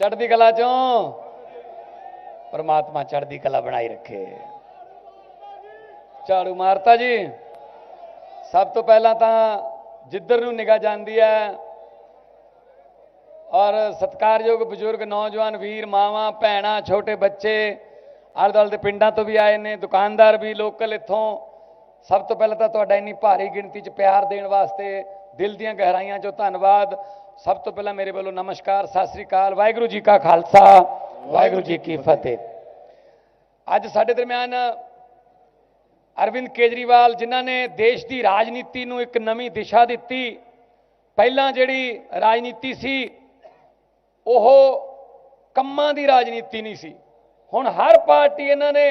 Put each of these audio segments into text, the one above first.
ਚੜ੍ਹਦੀ ਕਲਾ ਚੋਂ। ਪਰਮਾਤਮਾ ਚੜ੍ਹਦੀ ਕਲਾ ਬਣਾਈ ਰੱਖੇ। ਝਾੜੂ ਮਾਰਤਾ ਜੀ। ਸਭ ਤੋਂ ਪਹਿਲਾਂ ਤਾਂ ਜਿੱਧਰ ਨੂੰ ਨਿਗਾਹ ਜਾਂਦੀ ਹੈ ਔਰ ਸਤਿਕਾਰਯੋਗ ਬਜ਼ੁਰਗ, ਨੌਜਵਾਨ ਵੀਰ, ਮਾਵਾਂ, ਭੈਣਾਂ, ਛੋਟੇ ਬੱਚੇ, ਆਲੇ ਦੁਆਲੇ ਦੇ ਪਿੰਡਾਂ ਤੋਂ ਵੀ ਆਏ ਨੇ, ਦੁਕਾਨਦਾਰ ਵੀ, ਲੋਕਲ ਇੱਥੋਂ ਸਭ ਤੋਂ ਪਹਿਲਾਂ ਤਾਂ ਤੁਹਾਡਾ ਇੰਨੀ ਭਾਰੀ ਗਿਣਤੀ 'ਚ ਪਿਆਰ ਦੇਣ ਵਾਸਤੇ ਦਿਲ ਦੀਆਂ ਗਹਿਰਾਈਆਂ 'ਚੋਂ ਧੰਨਵਾਦ। ਸਭ ਤੋਂ ਪਹਿਲਾਂ ਮੇਰੇ ਵੱਲੋਂ ਨਮਸਕਾਰ, ਸਤਿ ਸ੍ਰੀ ਅਕਾਲ, ਵਾਹਿਗੁਰੂ ਜੀ ਕਾ ਖਾਲਸਾ, ਵਾਹਿਗੁਰੂ ਜੀ ਕੀ ਫਤਿਹ। ਅੱਜ ਸਾਡੇ ਦਰਮਿਆਨ ਅਰਵਿੰਦ ਕੇਜਰੀਵਾਲ, ਜਿਨ੍ਹਾਂ ਨੇ ਦੇਸ਼ ਦੀ ਰਾਜਨੀਤੀ ਨੂੰ ਇੱਕ ਨਵੀਂ ਦਿਸ਼ਾ ਦਿੱਤੀ, ਪਹਿਲਾਂ ਜਿਹੜੀ ਰਾਜਨੀਤੀ ਸੀ, ਉਹ ਕੰਮਾਂ ਦੀ ਰਾਜਨੀਤੀ ਨਹੀਂ ਸੀ। ਹੁਣ ਹਰ ਪਾਰਟੀ ਇਹਨਾਂ ਨੇ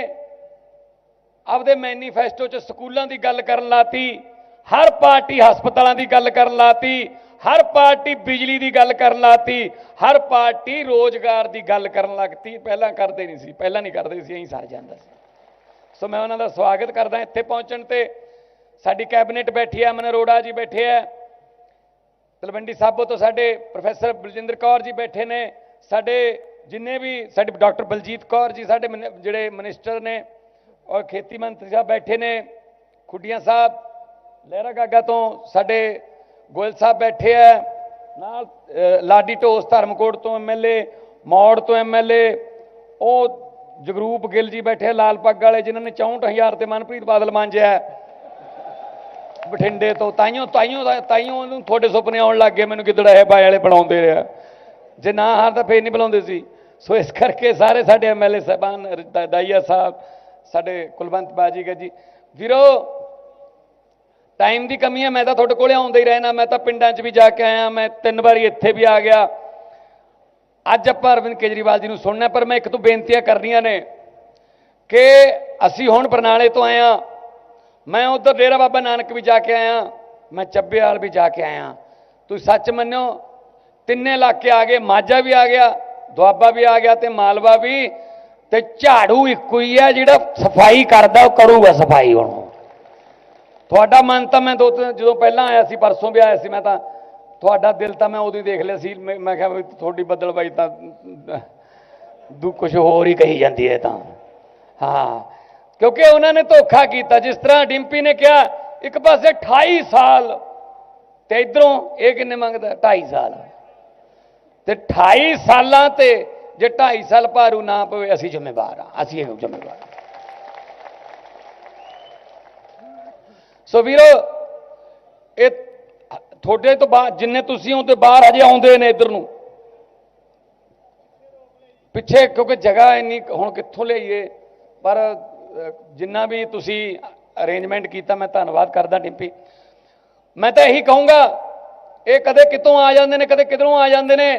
ਆਪਦੇ ਮੈਨੀਫੈਸਟੋ 'ਚ ਸਕੂਲਾਂ ਦੀ ਗੱਲ ਕਰਨ ਲਾਤੀ, ਹਰ ਪਾਰਟੀ ਹਸਪਤਾਲਾਂ ਦੀ ਗੱਲ ਕਰਨ ਲਾਤੀ, ਹਰ ਪਾਰਟੀ ਬਿਜਲੀ ਦੀ ਗੱਲ ਕਰਨ ਲਾਤੀ, ਹਰ ਪਾਰਟੀ ਰੋਜ਼ਗਾਰ ਦੀ ਗੱਲ ਕਰਨ ਲੱਗਤੀ ਪਹਿਲਾਂ ਕਰਦੇ ਨਹੀਂ ਸੀ, ਪਹਿਲਾਂ ਨਹੀਂ ਕਰਦੇ ਸੀ, ਐਂ ਸਰ ਜਾਂਦਾ ਸੀ। ਸੋ ਮੈਂ ਉਹਨਾਂ ਦਾ ਸਵਾਗਤ ਕਰਦਾ ਇੱਥੇ ਪਹੁੰਚਣ ਤੇ। ਸਾਡੀ ਕੈਬਨਿਟ ਬੈਠੀ ਹੈ, ਅਮਨ ਅਰੋੜਾ ਜੀ ਬੈਠੇ ਹੈ। ਤਲਵੰਡੀ ਸਾਬੋ ਤੋਂ ਸਾਡੇ ਪ੍ਰੋਫੈਸਰ ਬਲਜਿੰਦਰ ਕੌਰ ਜੀ ਬੈਠੇ ਨੇ। ਸਾਡੇ ਜਿੰਨੇ ਵੀ, ਸਾਡੇ ਡਾਕਟਰ ਬਲਜੀਤ ਕੌਰ ਜੀ, ਸਾਡੇ ਮਨ- ਜਿਹੜੇ ਮਿਨਿਸਟਰ ਨੇ ਔਰ ਖੇਤੀ ਮੰਤਰੀ ਸਾਹਿਬ ਬੈਠੇ ਨੇ ਖੁੱਡੀਆਂ ਸਾਹਿਬ ਲਹਿਰਾ ਗਾਗਾ ਤੋਂ ਸਾਡੇ ਗੋਇਲ ਸਾਹਿਬ ਬੈਠੇ ਆ ਨਾਲ ਲਾਡੀ ਢੋਸ ਧਰਮਕੋਟ ਤੋਂ ਐਮਐਲਏ ਮੌੜ ਤੋਂ ਐਮਐਲਏ ਉਹ ਜਗਰੂਪ ਗਿੱਲ ਜੀ ਬੈਠੇ ਆ, ਲਾਲ ਪੱਗ ਵਾਲੇ ਜਿਨ੍ਹਾਂ ਨੇ 64000 ਤੇ ਮਨਪ੍ਰੀਤ ਬਾਦਲ ਮਾਂਜਿਆ ਬਠਿੰਡੇ ਤੋਂ ਤਾਈਓ ਤਾਈਓ ਤਾਈਓ ਉਹਨੂੰ ਤੁਹਾਡੇ ਸੁਪਨੇ ਆਉਣ ਲੱਗ ਗਏ ਮੈਨੂੰ ਕਿਦੜਾ ਇਹ ਬਾਈ ਵਾਲੇ ਬਣਾਉਂਦੇ ਰਿਹਾ। ਜੇ ਨਾ ਹਾਰ ਤਾਂ ਫੇਰ ਨਹੀਂ ਬੁਲਾਉਂਦੇ ਸੀ। ਸੋ ਇਸ ਕਰਕੇ ਸਾਰੇ ਸਾਡੇ ਐਮਐਲਏ ਸਾਹਿਬਾਨ ਦਾਈਆ ਸਾਹਿਬ ਸਾਡੇ ਕੁਲਵੰਤ ਬਾਜੀਗਾ ਜੀ। ਵੀਰੋ ਟਾਈਮ ਦੀ ਕਮੀ ਹੈ, ਮੈਂ ਤਾਂ ਤੁਹਾਡੇ ਕੋਲੇ ਆਉਂਦਾ ਹੀ ਰਹਿਣਾ। ਮੈਂ ਤਾਂ ਪਿੰਡਾਂ 'ਚ ਵੀ ਜਾ ਕੇ ਆਇਆ, ਮੈਂ ਤਿੰਨ ਵਾਰੀ ਇੱਥੇ ਵੀ ਆ ਗਿਆ। ਅੱਜ ਆਪਾਂ ਅਰਵਿੰਦ ਕੇਜਰੀਵਾਲ ਜੀ ਨੂੰ ਸੁਣਨਾ, ਪਰ ਮੈਂ ਇੱਕ ਤੋਂ ਬੇਨਤੀਆਂ ਕਰਨੀਆਂ ਨੇ ਕਿ ਅਸੀਂ ਹੁਣ ਬਰਨਾਲੇ ਤੋਂ ਆਏ ਹਾਂ। ਮੈਂ ਉਧਰ ਡੇਰਾ ਬਾਬਾ ਨਾਨਕ ਵੀ ਜਾ ਕੇ ਆਇਆ, ਮੈਂ ਚੱਬੇਵਾਲ ਵੀ ਜਾ ਕੇ ਆਇਆ। ਤੁਸੀਂ ਸੱਚ ਮੰਨਿਓ, ਤਿੰਨੇ ਇਲਾਕੇ ਆ ਗਏ, ਮਾਝਾ ਵੀ ਆ ਗਿਆ, ਦੁਆਬਾ ਵੀ ਆ ਗਿਆ ਤੇ ਮਾਲਵਾ ਵੀ। ਤੇ ਝਾੜੂ ਇੱਕੋ ਹੀ ਹੈ ਜਿਹੜਾ ਸਫ਼ਾਈ ਕਰਦਾ, ਉਹ ਕਰੂਗਾ ਸਫ਼ਾਈ ਹੁਣ। ਤੁਹਾਡਾ ਮਨ ਤਾਂ ਮੈਂ ਦੋ ਤਿੰਨ, ਜਦੋਂ ਪਹਿਲਾਂ ਆਇਆ ਸੀ, ਪਰਸੋਂ ਵੀ ਆਇਆ ਸੀ, ਮੈਂ ਤਾਂ ਤੁਹਾਡਾ ਦਿਲ ਤਾਂ ਮੈਂ ਉਦੋਂ ਹੀ ਦੇਖ ਲਿਆ ਸੀ, ਮੈਂ ਮੈਂ ਕਿਹਾ ਵੀ ਤੁਹਾਡੀ ਬੱਦਲਬਾਈ ਤਾਂ, ਦੂ ਕੁਝ ਹੋਰ ਹੀ ਕਹੀ ਜਾਂਦੀ ਹੈ ਤਾਂ। ਹਾਂ, ਕਿਉਂਕਿ ਉਹਨਾਂ ਨੇ ਧੋਖਾ ਕੀਤਾ, ਜਿਸ ਤਰ੍ਹਾਂ ਡਿੰਪੀ ਨੇ ਕਿਹਾ, ਇੱਕ ਪਾਸੇ 28 ਸਾਲ, ਤੇ ਇਧਰੋਂ ਇਹ ਕਿੰਨੇ ਮੰਗਦਾ? 2.5 ਸਾਲ। ਤੇ 28 ਸਾਲਾਂ ਤੇ ਜੇ 2.5 ਸਾਲ ਭਾਰੂ ਨਾ ਪਵੇ, ਅਸੀਂ ਜ਼ਿੰਮੇਵਾਰ ਆ ਅਸੀਂ ਇਹ ਜ਼ਿੰਮੇਵਾਰ ਸੋ ਵੀਰੋ, ਇਹ ਤੁਹਾਡੇ ਤੋਂ ਬਾਅਦ, ਜਿੰਨੇ ਤੁਸੀਂ ਹੋ ਤੇ ਬਾਹਰ ਹਜੇ ਆਉਂਦੇ ਨੇ ਇੱਧਰ ਨੂੰ। ਪਿੱਛੇ, ਕਿਉਂਕਿ ਜਗ੍ਹਾ ਇੰਨੀ ਹੁਣ ਕਿੱਥੋਂ ਲਈਏ? ਪਰ ਜਿੰਨਾ ਵੀ ਤੁਸੀਂ ਅਰੇਂਜਮੈਂਟ ਕੀਤਾ, ਮੈਂ ਧੰਨਵਾਦ ਕਰਦਾ ਟਿੰਪੀ ਮੈਂ ਤਾਂ ਇਹੀ ਕਹੂੰਗਾ, ਇਹ ਕਦੇ ਕਿਤੋਂ ਆ ਜਾਂਦੇ ਨੇ, ਕਦੇ ਕਿਧਰੋਂ ਆ ਜਾਂਦੇ ਨੇ।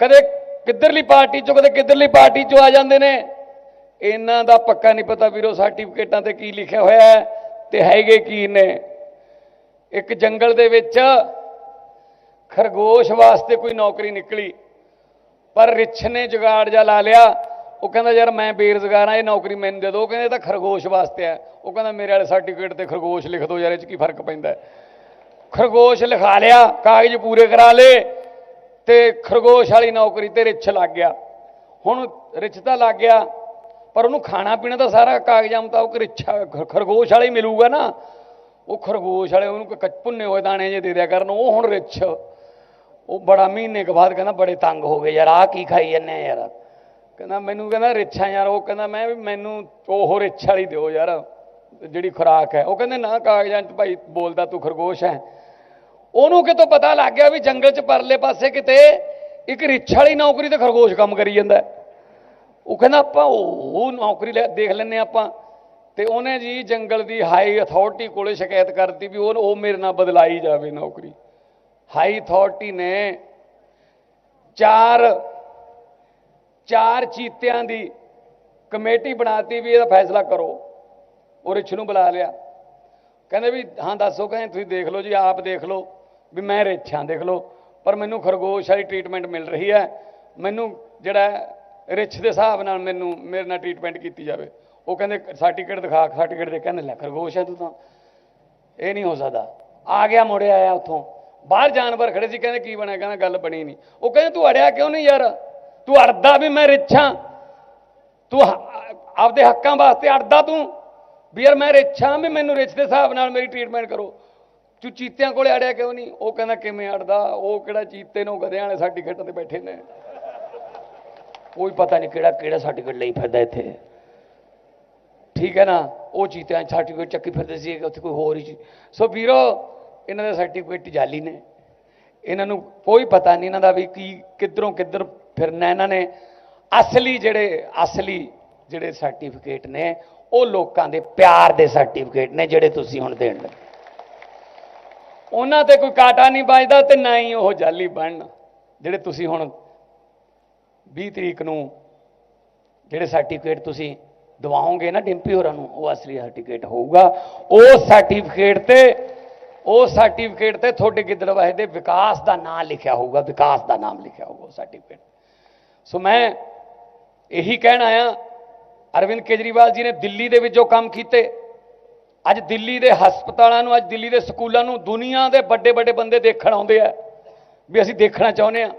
ਕਦੇ ਕਿੱਧਰਲੀ ਪਾਰਟੀ ਚੋਂ ਕਦੇ ਕਿੱਧਰਲੀ ਪਾਰਟੀ ਚੋਂ ਆ ਜਾਂਦੇ ਨੇ? ਇਹਨਾਂ ਦਾ ਪੱਕਾ ਨਹੀਂ ਪਤਾ ਵੀਰੋ ਸਰਟੀਫਿਕੇਟਾਂ ਤੇ ਕੀ ਲਿਖਿਆ ਹੋਇਆ ਹੈ ਤੇ ਹੈਗੇ ਕੀ ਨੇ। ਇੱਕ ਜੰਗਲ ਦੇ ਵਿੱਚ ਖਰਗੋਸ਼ ਵਾਸਤੇ ਕੋਈ ਨੌਕਰੀ ਨਿਕਲੀ, ਪਰ ਰਿਛ ਨੇ ਜੁਗਾੜ ਜਾ ਲਾ ਲਿਆ। ਉਹ ਕਹਿੰਦਾ, ਯਾਰ ਮੈਂ ਬੇਰੁਜ਼ਗਾਰ ਆ ਇਹ ਨੌਕਰੀ ਮੈਨੂੰ ਦੇ ਦਿਓ। ਉਹ ਕਹਿੰਦੇ, ਇਹ ਤਾਂ ਖਰਗੋਸ਼ ਵਾਸਤੇ ਆ ਉਹ ਕਹਿੰਦਾ, ਮੇਰੇ ਵਾਲੇ ਸਰਟੀਫਿਕੇਟ ਤੇ ਖਰਗੋਸ਼ ਲਿਖ ਦਿਓ ਯਾਰ, ਇਹ ਚ ਕੀ ਫ਼ਰਕ ਪੈਂਦਾ ਖਰਗੋਸ਼ ਲਿਖਾ ਲਿਆ, ਕਾਗਜ਼ ਪੂਰੇ ਕਰਾ ਲਏ। ਤੇ ਖਰਗੋਸ਼ ਵਾਲੀ ਨੌਕਰੀ ਤੇ ਰਿਛ ਲੱਗ ਗਿਆ। ਹੁਣ ਰਿਛ ਤਾਂ ਲੱਗ ਗਿਆ, ਪਰ ਉਹਨੂੰ ਖਾਣਾ ਪੀਣਾ ਤਾਂ ਸਾਰਾ ਕਾਗਜ਼ਾਂ ਮੁਤਾਬਕ ਰਿਛਾ ਖਰਗੋਸ਼ ਵਾਲਾ ਹੀ ਮਿਲੂਗਾ ਨਾ। ਉਹ ਖਰਗੋਸ਼ ਵਾਲੇ ਉਹਨੂੰ ਕੱਚ ਭੁੰਨੇ ਹੋਏ ਦਾਣੇ ਜੇ ਦੇ ਦਿਆ ਕਰਨ, ਉਹ ਹੁਣ ਰਿਛ। ਉਹ ਬੜਾ ਮਹੀਨੇ ਕੁ ਬਾਅਦ ਕਹਿੰਦਾ ਬੜੇ ਤੰਗ ਹੋ ਗਏ ਯਾਰ, ਆਹ ਕੀ ਖਾਈ ਜੰਨੇ ਯਾਰ। ਕਹਿੰਦਾ ਮੈਨੂੰ ਕਹਿੰਦਾ ਰਿਛਾ ਯਾਰ, ਉਹ ਕਹਿੰਦਾ ਮੈਂ ਵੀ ਮੈਨੂੰ ਉਹ ਰਿਛ ਵਾਲੀ ਦਿਓ ਯਾਰ, ਜਿਹੜੀ ਖੁਰਾਕ ਹੈ। ਉਹ ਕਹਿੰਦੇ ਨਾ ਕਾਗਜ਼ਾਂ 'ਚ ਭਾਈ ਬੋਲਦਾ ਤੂੰ ਖਰਗੋਸ਼ ਹੈ। ਉਹਨੂੰ ਕਿਤੋਂ ਪਤਾ ਲੱਗ ਗਿਆ ਵੀ ਜੰਗਲ 'ਚ ਪਰਲੇ ਪਾਸੇ ਕਿਤੇ ਇੱਕ ਰਿੱਛ ਵਾਲੀ ਨੌਕਰੀ ਤੇ ਖਰਗੋਸ਼ ਕੰਮ ਕਰੀ ਜਾਂਦਾ ਉਹ ਕਹਿੰਦਾ ਆਪਾਂ ਉਹ ਨੌਕਰੀ ਲੈ ਦੇਖ ਲੈਨੇ ਆਪਾਂ। ਤੇ ਉਹਨੇ ਜੀ ਜੰਗਲ ਦੀ ਹਾਈ ਅਥਾਰਟੀ ਕੋਲੇ ਸ਼ਿਕਾਇਤ ਕਰਤੀ ਵੀ ਉਹ ਉਹ ਮੇਰੇ ਨਾਲ ਬਦਲਾਈ ਜਾਵੇ ਨੌਕਰੀ। ਹਾਈ ਅਥਾਰਟੀ ਨੇ ਚਾਰ ਚਾਰ ਚੀਤਿਆਂ ਦੀ ਕਮੇਟੀ ਬਣਾਤੀ ਵੀ ਇਹਦਾ ਫੈਸਲਾ ਕਰੋ। ਉਹ ਰਿਛ ਨੂੰ ਬੁਲਾ ਲਿਆ। ਕਹਿੰਦੇ ਵੀ ਹਾਂ, ਦੱਸੋ, ਕਹਿੰਦੇ ਤੁਸੀਂ ਦੇਖ ਲਓ ਜੀ, ਆਪ ਦੇਖ ਲਓ। ਵੀ ਮੈਂ ਰਿਛ ਹਾਂ ਦੇਖ ਲਓ। ਪਰ ਮੈਨੂੰ ਖਰਗੋਸ਼ ਵਾਲੀ ਟ੍ਰੀਟਮੈਂਟ ਮਿਲ ਰਹੀ ਹੈ। ਮੈਨੂੰ ਜਿਹੜਾ ਹੈ, ਰਿਛ ਦੇ ਹਿਸਾਬ ਨਾਲ ਮੈਨੂੰ ਮੇਰੇ ਨਾਲ ਟ੍ਰੀਟਮੈਂਟ ਕੀਤੀ ਜਾਵੇ। ਉਹ ਕਹਿੰਦੇ ਸਰਟੀਫਿਕੇਟ ਦਿਖਾ ਸਰਟੀਫਿਕੇਟ ਦੇ ਕਹਿੰਦੇ ਲੈ ਖਰਗੋਸ਼ ਹੈ ਤੂੰ ਤਾਂ। ਇਹ ਨਹੀਂ ਹੋ ਸਕਦਾ। ਆ ਗਿਆ ਮੁੜਿਆ ਆਇਆ ਉੱਥੋਂ। ਬਾਹਰ ਜਾਨਵਰ ਖੜੇ ਸੀ ਕਹਿੰਦੇ ਕੀ ਬਣਿਆ? ਕਹਿੰਦਾ ਗੱਲ ਬਣੀ ਨਹੀਂ। ਉਹ ਕਹਿੰਦੇ ਤੂੰ ਅੜਿਆ ਕਿਉਂ ਨਹੀਂ ਯਾਰ? ਤੂੰ ਅੜਦਾ ਵੀ ਮੈਂ ਰਿੱਛਾਂ ਤੂੰ ਹ- ਆਪਦੇ ਹੱਕਾਂ ਵਾਸਤੇ ਅੜਦਾ ਤੂੰ। ਵੀ ਯਾਰ ਮੈਂ ਰਿੱਛਾਂ ਵੀ ਮੈਨੂੰ ਰਿੱਛ ਦੇ ਹਿਸਾਬ ਨਾਲ ਮੇਰੀ ਟ੍ਰੀਟਮੈਂਟ ਕਰੋ। ਤੂੰ ਚੀਤਿਆਂ ਕੋਲੇ ਅੜਿਆ ਕਿਉਂ ਨਹੀਂ? ਉਹ ਕਹਿੰਦਾ, ਕਿਵੇਂ ਅੜਦਾ? ਉਹ ਕਿਹੜਾ ਚੀਤੇ ਨੂੰ ਗਧਿਆਂ ਵਾਲੇ ਸਰਟੀਫਿਕੇਟ ਤੇ ਬੈਠੇ ਨੇ? ਕੋਈ ਪਤਾ ਨਹੀਂ ਕਿਹੜਾ ਕਿਹੜਾ ਸਰਟੀਫਿਕੇਟ ਲਈ ਫਿਰਦਾ ਇੱਥੇ। ਠੀਕ ਹੈ ਨਾ? ਉਹ ਚੀਤਿਆਂ ਸਰਟੀਫਿਕੇਟ ਚੱਕੀ ਫਿਰਦੇ ਸੀ, ਉੱਥੇ ਕੋਈ ਹੋਰ ਹੀ ਚੀਜ਼ ਸੋ ਵੀਰੋ, ਇਹਨਾਂ ਦੇ ਸਰਟੀਫਿਕੇਟ ਜਾਲੀ ਨੇ। ਇਹਨਾਂ ਨੂੰ ਕੋਈ ਪਤਾ ਨਹੀਂ ਇਹਨਾਂ ਦਾ ਵੀ ਕੀ, ਕਿੱਧਰੋਂ ਕਿੱਧਰ ਫਿਰਨਾ ਇਹਨਾਂ ਨੇ। ਅਸਲੀ ਜਿਹੜੇ ਅਸਲੀ ਜਿਹੜੇ ਸਰਟੀਫਿਕੇਟ ਨੇ, ਉਹ ਲੋਕਾਂ ਦੇ ਪਿਆਰ ਦੇ ਸਰਟੀਫਿਕੇਟ ਨੇ, ਜਿਹੜੇ ਤੁਸੀਂ ਹੁਣ ਦੇਣ ਲੱਗੇ। ਉਹਨਾਂ ਤੇ ਕੋਈ ਕਾਟਾ ਨਹੀਂ ਵੱਜਦਾ ਤੇ ਨਾ ਹੀ ਉਹ ਜਾਲੀ ਬਣਨ। ਜਿਹੜੇ ਤੁਸੀਂ ਹੁਣ 20 ਤਰੀਕ ਨੂੰ ਜਿਹੜੇ ਸਰਟੀਫਿਕੇਟ ਤੁਸੀਂ ਦਵਾਓਗੇ ਨਾ ਡਿੰਪੀ ਹੋਰਾਂ ਨੂੰ, ਉਹ ਅਸਲੀ ਸਰਟੀਫਿਕੇਟ ਹੋਊਗਾ। ਉਹ ਸਰਟੀਫਿਕੇਟ ਤੇ, ਉਹ ਸਰਟੀਫਿਕੇਟ ਤੇ ਤੁਹਾਡੇ ਗਿੱਦੜਵਾਹੇ ਦੇ ਵਿਕਾਸ ਦਾ ਨਾਮ ਲਿਖਿਆ ਹੋਊਗਾ, ਵਿਕਾਸ ਦਾ ਨਾਮ ਲਿਖਿਆ ਹੋਊਗਾ ਉਹ ਸਰਟੀਫਿਕੇਟ ਸੋ ਮੈਂ ਇਹੀ ਕਹਿਣ ਆਇਆ, ਅਰਵਿੰਦ ਕੇਜਰੀਵਾਲ ਜੀ ਨੇ ਦਿੱਲੀ ਦੇ ਵਿੱਚ ਜੋ ਕੰਮ ਕੀਤੇ ਅੱਜ ਦਿੱਲੀ ਦੇ ਹਸਪਤਾਲਾਂ ਨੂੰ, ਅੱਜ ਦਿੱਲੀ ਦੇ ਸਕੂਲਾਂ ਨੂੰ ਦੁਨੀਆ ਦੇ ਵੱਡੇ ਵੱਡੇ ਬੰਦੇ ਦੇਖਣ ਆਉਂਦੇ ਆ ਵੀ ਅਸੀਂ ਦੇਖਣਾ ਚਾਹੁੰਦੇ ਆ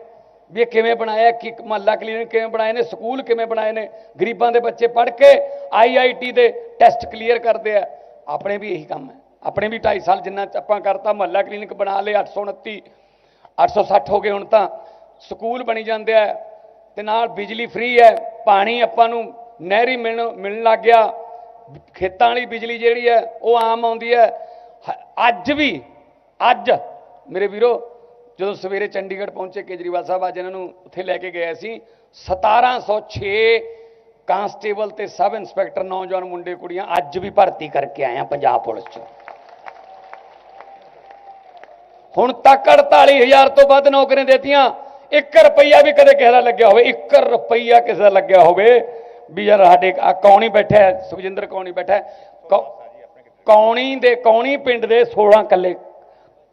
ਵੀ ਇਹ ਕਿਵੇਂ ਬਣਾਇਆ, ਕਿ ਮਹੱਲਾ ਕਲੀਨਿਕ ਕਿਵੇਂ ਬਣਾਏ ਨੇ, ਸਕੂਲ ਕਿਵੇਂ ਬਣਾਏ ਨੇ। ਗਰੀਬਾਂ ਦੇ ਬੱਚੇ ਪੜ੍ਹ ਕੇ ਆਈਆਈਟੀ ਦੇ ਟੈਸਟ ਕਲੀਅਰ ਕਰਦੇ ਆ। ਆਪਣੇ ਵੀ ਇਹੀ ਕੰਮ ਹੈ। ਆਪਣੇ ਵੀ 2.5 ਸਾਲ ਜਿੰਨਾ ਆਪਾਂ ਕਰਤਾ, ਮਹੱਲਾ ਕਲੀਨਿਕ ਬਣਾ ਲਏ 829 860 ਹੋ ਗਏ ਹੁਣ ਤਾਂ। ਸਕੂਲ ਬਣੀ ਜਾਂਦੇ ਆ ਤੇ ਨਾਲ ਬਿਜਲੀ ਫ੍ਰੀ ਹੈ, ਪਾਣੀ ਆਪਾਂ ਨੂੰ ਨਹਿਰੀ ਮਿਲਣ ਮਿਲਣ ਲੱਗ ਗਿਆ। ਖੇਤਾਂ ਵਾਲੀ ਬਿਜਲੀ ਜਿਹੜੀ ਹੈ, ਉਹ ਆਮ ਆਉਂਦੀ ਹੈ। ਅੱਜ ਵੀ, ਅੱਜ, ਮੇਰੇ ਵੀਰੋ, ਜਦੋਂ ਸਵੇਰੇ ਚੰਡੀਗੜ੍ਹ ਪਹੁੰਚੇ, ਕੇਜਰੀਵਾਲ ਸਾਹਿਬ ਅੱਜ ਇਹਨਾਂ ਨੂੰ ਉੱਥੇ ਲੈ ਕੇ ਗਏ ਸੀ 1706 ਕਾਂਸਟੇਬਲ ਤੇ ਸਬ ਇੰਸਪੈਕਟਰ ਨੌਜਵਾਨ ਮੁੰਡੇ ਕੁੜੀਆਂ ਅੱਜ ਵੀ ਭਰਤੀ ਕਰਕੇ ਆਏ ਆ ਪੰਜਾਬ ਪੁਲਿਸ 'ਚ। ਹੁਣ ਤੱਕ 48000 ਤੋਂ ਵੱਧ ਨੌਕਰੀਆਂ ਦਿੱਤੀਆਂ। 1 ਰੁਪਈਆ ਵੀ ਕਦੇ ਕਿਸੇ ਦਾ ਲੱਗਿਆ ਹੋਵੇ 1 ਰੁਪਈਆ ਕਿਸੇ ਦਾ ਲੱਗਿਆ ਹੋਵੇ। ਵੀ ਯਾਰ ਸਾਡੇ ਆ ਕੌਣੀ ਬੈਠਾ ਸੁਖਜਿੰਦਰ ਕੌਣੀ ਬੈਠਾ ਕੌ- ਕੌਣੀ ਦੇ, ਕੌਣੀ ਪਿੰਡ ਦੇ 16 ਕੱਲੇ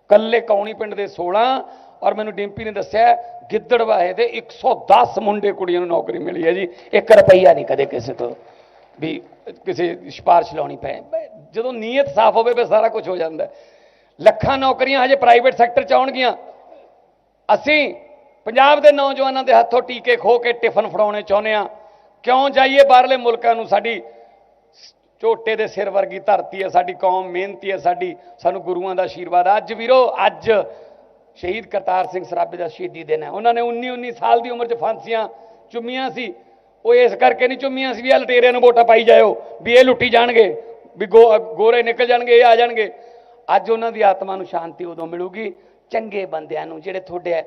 ਕੱਲੇ ਕੌਣੀ ਪਿੰਡ ਦੇ 16 ਔਰ ਮੈਨੂੰ ਡਿੰਪੀ ਨੇ ਦੱਸਿਆ, ਗਿੱਦੜਵਾਹੇ ਦੇ 110 ਮੁੰਡੇ ਕੁੜੀਆਂ ਨੂੰ ਨੌਕਰੀ ਮਿਲੀ ਹੈ ਜੀ। 1 ਰੁਪਈਆ ਨਹੀਂ ਕਦੇ ਕਿਸੇ ਤੋਂ ਵੀ ਕਿਸੇ ਦੀ ਸਿਫਾਰਿਸ਼ ਲਾਉਣੀ ਪਏ। ਜਦੋਂ ਨੀਅਤ ਸਾਫ਼ ਹੋਵੇ, ਫਿਰ ਸਾਰਾ ਕੁਝ ਹੋ ਜਾਂਦਾ ਲੱਖਾਂ ਨੌਕਰੀਆਂ ਹਜੇ ਪ੍ਰਾਈਵੇਟ ਸੈਕਟਰ ਚ ਆਉਣਗੀਆਂ। ਅਸੀਂ ਪੰਜਾਬ ਦੇ ਨੌਜਵਾਨਾਂ ਦੇ ਹੱਥੋਂ ਟੀਕੇ ਖੋ ਕੇ ਟਿਫਨ ਫੜਾਉਣੇ ਚਾਹੁੰਦੇ ਆ ਕਿਉਂ ਜਾਈਏ ਬਾਹਰਲੇ ਮੁਲਕਾਂ ਨੂੰ? ਸਾਡੀ ਝੋਟੇ ਦੇ ਸਿਰ ਵਰਗੀ ਧਰਤੀ ਹੈ, ਸਾਡੀ ਕੌਮ ਮਿਹਨਤੀ ਹੈ, ਸਾਡੀ, ਸਾਨੂੰ ਗੁਰੂਆਂ ਦਾ ਆਸ਼ੀਰਵਾਦ ਅੱਜ ਵੀਰੋ, ਅੱਜ ਸ਼ਹੀਦ ਕਰਤਾਰ ਸਿੰਘ ਸਰਾਭੇ ਦਾ ਸ਼ਹੀਦੀ ਦਿਨ ਹੈ। ਉਹਨਾਂ ਨੇ 19 19 ਸਾਲ ਦੀ ਉਮਰ 'ਚ ਫਾਂਸੀਆਂ ਚੁੰਮੀਆਂ ਸੀ। ਉਹ ਇਸ ਕਰਕੇ ਨਹੀਂ ਚੁੰਮੀਆਂ ਸੀ ਵੀ ਇਹ ਲਟੇਰਿਆਂ ਨੂੰ ਵੋਟਾਂ ਪਾਈ ਜਾਇਓ, ਵੀ ਇਹ ਲੁੱਟੀ ਜਾਣਗੇ, ਵੀ ਗੋ- ਗੋਰੇ ਨਿਕਲ ਜਾਣਗੇ, ਇਹ ਆ ਜਾਣਗੇ। ਅੱਜ ਉਹਨਾਂ ਦੀ ਆਤਮਾ ਨੂੰ ਸ਼ਾਂਤੀ ਉਦੋਂ ਮਿਲੂਗੀ ਚੰਗੇ ਬੰਦਿਆਂ ਨੂੰ, ਜਿਹੜੇ ਤੁਹਾਡੇ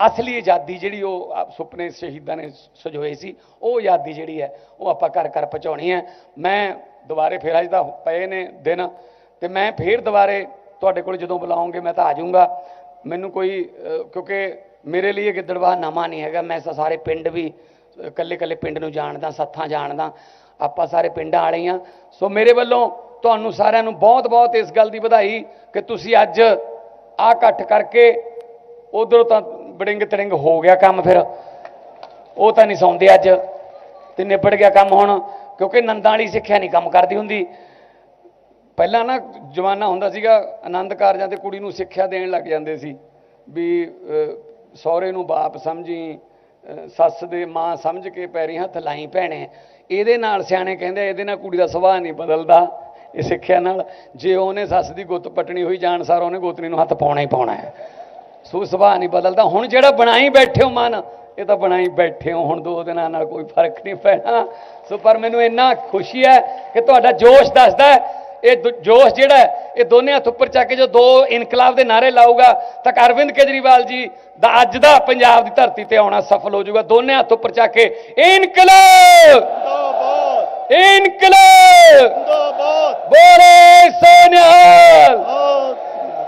ਅਸਲੀ ਆਜ਼ਾਦੀ ਜਿਹੜੀ ਉਹ ਸੁਪਨੇ ਸ਼ਹੀਦਾਂ ਨੇ ਸਜੋਏ ਸੀ, ਉਹ ਆਜ਼ਾਦੀ ਜਿਹੜੀ ਹੈ, ਉਹ ਆਪਾਂ ਘਰ ਘਰ ਪਹੁੰਚਾਉਣੀ ਹੈ। ਮੈਂ ਦੁਬਾਰੇ ਫੇਰ ਅੱਜ ਦਾ ਪਏ ਨੇ ਦਿਨ ਤੇ ਮੈਂ ਫੇਰ ਦੁਬਾਰੇ ਤੁਹਾਡੇ ਕੋਲ ਜਦੋਂ ਬੁਲਾਉਂਗੇ ਮੈਂ ਤਾਂ ਆ ਜਾਊਂਗਾ। ਮੈਨੂੰ ਕੋਈ ਕਿਉਂਕਿ ਮੇਰੇ ਲਈ ਇਹ ਗਿੱਦੜਵਾਹ ਨਵਾਂ ਨਹੀਂ ਹੈਗਾ। ਮੈਂ ਸਾਰੇ ਪਿੰਡ ਵੀ ਇਕੱਲੇ ਇਕੱਲੇ ਪਿੰਡ ਨੂੰ ਜਾਣਦਾ, ਸੱਥਾਂ ਜਾਣਦਾ। ਆਪਾਂ ਸਾਰੇ ਪਿੰਡਾਂ ਵਾਲੇ ਹੀ ਹਾਂ। ਸੋ ਮੇਰੇ ਵੱਲੋਂ ਤੁਹਾਨੂੰ ਸਾਰਿਆਂ ਨੂੰ ਬਹੁਤ ਬਹੁਤ ਇਸ ਗੱਲ ਦੀ ਵਧਾਈ ਕਿ ਤੁਸੀਂ ਅੱਜ ਆ ਇਕੱਠ ਕਰਕੇ ਉਧਰੋਂ ਤਾਂ ਬੜਿੰਗ ਤੜਿੰਗ ਹੋ ਗਿਆ ਕੰਮ ਫਿਰ। ਉਹ ਤਾਂ ਨਹੀਂ ਸੌਂਦੇ ਅੱਜ। ਤੇ ਨਿਬੜ ਗਿਆ ਕੰਮ ਹੁਣ, ਕਿਉਂਕਿ ਨੰਦਾਂ ਵਾਲੀ ਸਿੱਖਿਆ ਨਹੀਂ ਕੰਮ ਕਰਦੀ ਹੁੰਦੀ। ਪਹਿਲਾਂ ਨਾ ਜਵਾਨਾ ਹੁੰਦਾ ਸੀਗਾ, ਆਨੰਦ ਕਾਰਜਾਂ ਤੇ ਕੁੜੀ ਨੂੰ ਸਿੱਖਿਆ ਦੇਣ ਲੱਗ ਜਾਂਦੇ ਸੀ। ਵੀ ਸਹੁਰੇ ਨੂੰ ਬਾਪ ਸਮਝੀ ਸੱਸ ਦੇ ਮਾਂ ਸਮਝ ਕੇ ਪੈਰੀ ਹੱਥ ਲਾਈ ਭੈਣੇ। ਇਹਦੇ ਨਾਲ ਸਿਆਣੇ ਕਹਿੰਦੇ, ਇਹਦੇ ਨਾਲ ਕੁੜੀ ਦਾ ਸੁਭਾਅ ਨਹੀਂ ਬਦਲਦਾ ਇਹ ਸਿੱਖਿਆ ਨਾਲ। ਜੇ ਉਹਨੇ ਸੱਸ ਦੀ ਗੁੱਤ ਪਟਣੀ ਹੋਈ ਜਾਣ ਸਾਰ ਉਹਨੇ ਗੋਤਨੀ ਨੂੰ ਹੱਥ ਪਾਉਣਾ ਹੀ ਪਾਉਣਾ ਹੈ। ਸੋ ਸੁਭਾਅ ਨਹੀਂ ਬਦਲਦਾ। ਹੁਣ ਜਿਹੜਾ ਬਣਾਈ ਬੈਠੇ ਹੋ ਮਨ ਇਹ ਤਾਂ ਬਣਾਈ ਬੈਠੇ ਹੋ। ਹੁਣ ਦੋ ਦਿਨਾਂ ਨਾਲ ਕੋਈ ਫ਼ਰਕ ਨਹੀਂ ਪੈਣਾ। ਸੋ ਪਰ ਮੈਨੂੰ ਇੰਨਾ ਖੁਸ਼ੀ ਹੈ ਕਿ ਤੁਹਾਡਾ ਜੋਸ਼ ਦੱਸਦਾ ਹੈ। ਇਹ ਜੋਸ਼ ਜਿਹੜਾ ਇਹ ਦੋਨੇ ਹੱਥ ਉੱਪਰ ਚੱਕ ਕੇ ਜੋ ਦੋ ਇਨਕਲਾਬ ਦੇ ਨਾਰੇ ਲਾਊਗਾ ਤਾਂ ਅਰਵਿੰਦ ਕੇਜਰੀਵਾਲ ਜੀ ਦਾ ਅੱਜ ਦਾ ਪੰਜਾਬ ਦੀ ਧਰਤੀ ਤੇ ਆਉਣਾ ਸਫਲ ਹੋ ਜਾਊਗਾ। ਦੋਨੇ ਹੱਥ ਉੱਪਰ ਚੱਕ ਕੇ ਇਨਕਲਾਬ! ਜਿੰਦਾਬਾਦ! ਇਨਕਲਾਬ! ਜਿੰਦਾਬਾਦ! ਬੋਲੇ ਸੋਨਿਹਾਲ!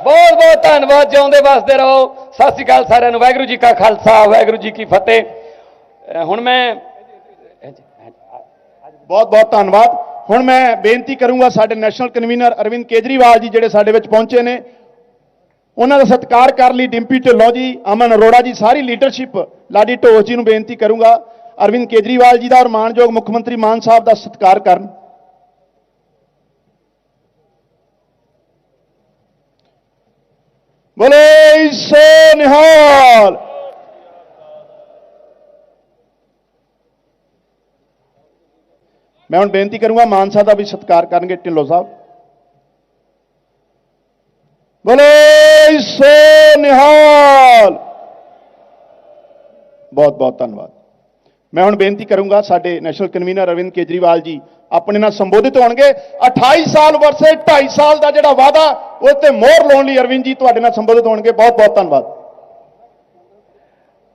ਬਹੁਤ ਬਹੁਤ ਬਹੁਤ ਧੰਨਵਾਦ, ਜਿਉਂਦੇ ਵਸਦੇ ਰਹੋ। ਸਤਿ ਸ੍ਰੀ ਅਕਾਲ ਸਾਰਿਆਂ ਨੂੰ, ਵਾਹਿਗੁਰੂ ਜੀ ਕਾ ਖਾਲਸਾ, ਵਾਹਿਗੁਰੂ ਜੀ ਕੀ ਫਤਿਹ। ਹੁਣ ਮੈਂ ਬਹੁਤ ਬਹੁਤ ਧੰਨਵਾਦ। ਹੁਣ ਮੈਂ ਬੇਨਤੀ ਕਰੂੰਗਾ ਸਾਡੇ ਨੈਸ਼ਨਲ ਕਨਵੀਨਰ ਅਰਵਿੰਦ ਕੇਜਰੀਵਾਲ ਜੀ ਜਿਹੜੇ ਸਾਡੇ ਵਿੱਚ ਪਹੁੰਚੇ ਨੇ। ਉਹਨਾਂ ਦਾ ਸਤਿਕਾਰ ਕਰਨ ਲਈ ਡਿੰਪੀ ਢਿੱਲੋਂ ਜੀ, ਅਮਨ ਅਰੋੜਾ ਜੀ, ਸਾਰੀ ਲੀਡਰਸ਼ਿਪ ਲਾਡੀ ਢੋਸ ਜੀ ਨੂੰ ਬੇਨਤੀ ਕਰੂੰਗਾ। ਅਰਵਿੰਦ ਕੇਜਰੀਵਾਲ ਜੀ ਦਾ ਔਰ ਮਾਨਯੋਗ ਮੁੱਖ ਮੰਤਰੀ ਮਾਨ ਸਾਹਿਬ ਦਾ ਸਤਿਕਾਰ ਕਰਨ। ਬੋਲੇ ਸੋ ਨਿਹਾਲ ਮੈਂ ਹੁਣ ਬੇਨਤੀ ਕਰੂੰਗਾ ਮਾਨਸਾ ਦਾ ਵੀ ਸਤਿਕਾਰ ਕਰਨਗੇ ਢਿੱਲੋਂ ਸਾਹਿਬ ਬੋਲੇ ਸੋ ਨਿਹਾਲ ਬਹੁਤ ਬਹੁਤ ਧੰਨਵਾਦ ਮੈਂ ਹੁਣ ਬੇਨਤੀ ਕਰੂੰਗਾ ਸਾਡੇ ਨੈਸ਼ਨਲ ਕਨਵੀਨਰ ਅਰਵਿੰਦ ਕੇਜਰੀਵਾਲ ਜੀ ਆਪਣੇ ਨਾਲ ਸੰਬੋਧਿਤ ਹੋਣਗੇ 28 ਸਾਲ ਵਰਸੇ 2.5 ਸਾਲ ਦਾ ਜਿਹੜਾ ਵਾਅਦਾ ਉਹ ਤੇ ਮੋਹਰ ਲਾਉਣ ਲਈ ਅਰਵਿੰਦ ਜੀ ਤੁਹਾਡੇ ਨਾਲ ਸੰਬੋਧਿਤ ਹੋਣਗੇ ਬਹੁਤ ਬਹੁਤ ਧੰਨਵਾਦ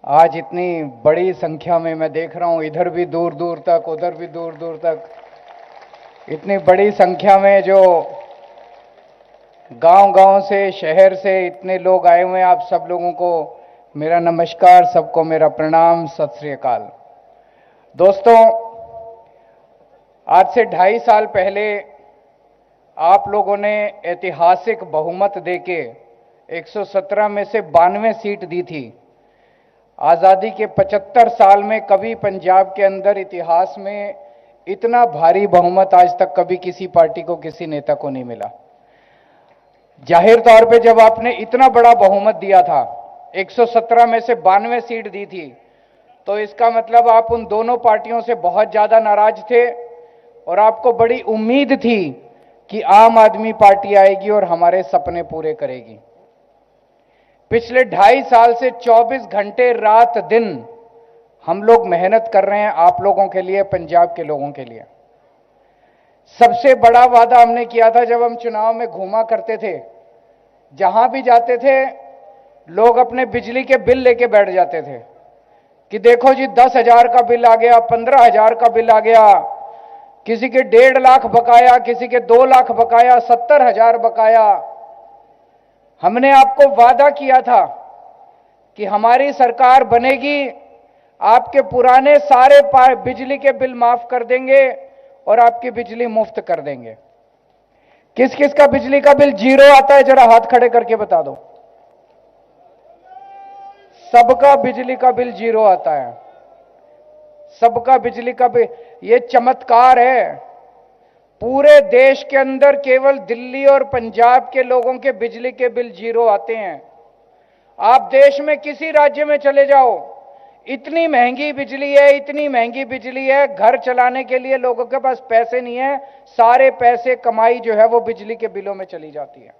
आज इतनी बड़ी संख्या में मैं देख रहा हूं इधर भी दूर दूर तक उधर भी दूर दूर तक इतनी बड़ी संख्या में जो गांव गांव से शहर से इतने लोग आए हुए हैं आप सब लोगों को मेरा नमस्कार सबको मेरा प्रणाम सत श्री अकाल दोस्तों, आज से ढाई साल पहले आप लोगों ने ऐतिहासिक बहुमत देके 117 में से बानवे सीट दी थी। आज़ादी के 75 साल में कभी पंजाब के अंदर इतिहास में इतना भारी बहुमत आज तक कभी किसी पार्टी को, किसी नेता को नहीं मिला। ज़ाहिर तौर पे जब आपने इतना बड़ा बहुमत दिया था 117 में से बानवे सीट दी थी तो इसका मतलब आप उन दोनों पार्टियों से बहुत ज़्यादा नाराज़ थे और आपको बड़ी उम्मीद थी कि आम आदमी पार्टी आएगी और हमारे सपने पूरे करेगी। पिछले ढाई साल से 24 घंटे रात दिन हम लोग मेहनत कर रहे हैं आप लोगों के लिए, पंजाब के लोगों के लिए। सबसे बड़ा वादा हमने किया था जब हम चुनाव में घूमा करते थे। जहाँ भी जाते थे, लोग अपने बिजली के बिल लेके बैठ जाते थे। कि देखो जी, दस हज़ार का बिल आ गया, पंद्रह हज़ार का बिल आ गया। किसी के डेढ़ लाख बकाया, किसी के दो लाख बकाया, सत्तर हज़ार बकाया। हमने आपको वादा किया था कि हमारी सरकार बनेगी, आपके पुराने सारे बिजली के बिल माफ़ कर देंगे और आपकी बिजली मुफ़्त कर देंगे। किस किस का बिजली का बिल? ज़ीरो आता है, जरा हाथ खड़े करके बता दो। सबका बिजली का बिल ज़ीरो आता है। सबका बिजली का बिल, ये चमत्कार है। पूरे देश के अंदर केवल दिल्ली और पंजाब के लोगों के बिजली के बिल ज़ीरो आते हैं। आप देश में किसी राज्य में चले जाओ, इतनी महँगी बिजली है, इतनी महँगी बिजली है, घर चलाने के लिए लोगों के पास पैसे नहीं है, सारे पैसे कमाई जो है वो बिजली के बिलों में चली जाती है।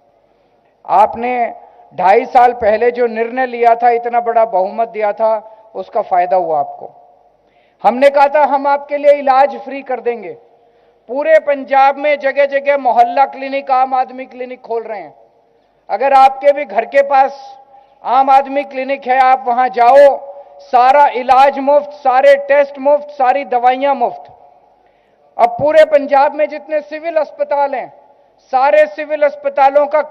आपने ढाई साल पहले जो निर्णय लिया था, इतना बड़ा बहुमत दिया था, उसका फ़ायदा हुआ आपको। हमने कहा था, हम आपके लिए इलाज फ्री कर देंगे। पूरे पंजाब में जगह जगह मोहल्ला क्लिनिक, आम आदमी क्लिनिक खोल रहे हैं। अगर आपके भी घर के पास आम आदमी क्लिनिक है, आप वहाँ जाओ। सारा इलाज मुफ़्त, सारे टेस्ट मुफ़्त, सारी दवाइयाँ मुफ़्त। अब पूरे पंजाब में जितने सिविल अस्पताल हैं, सारे सिविल अस्पतालों का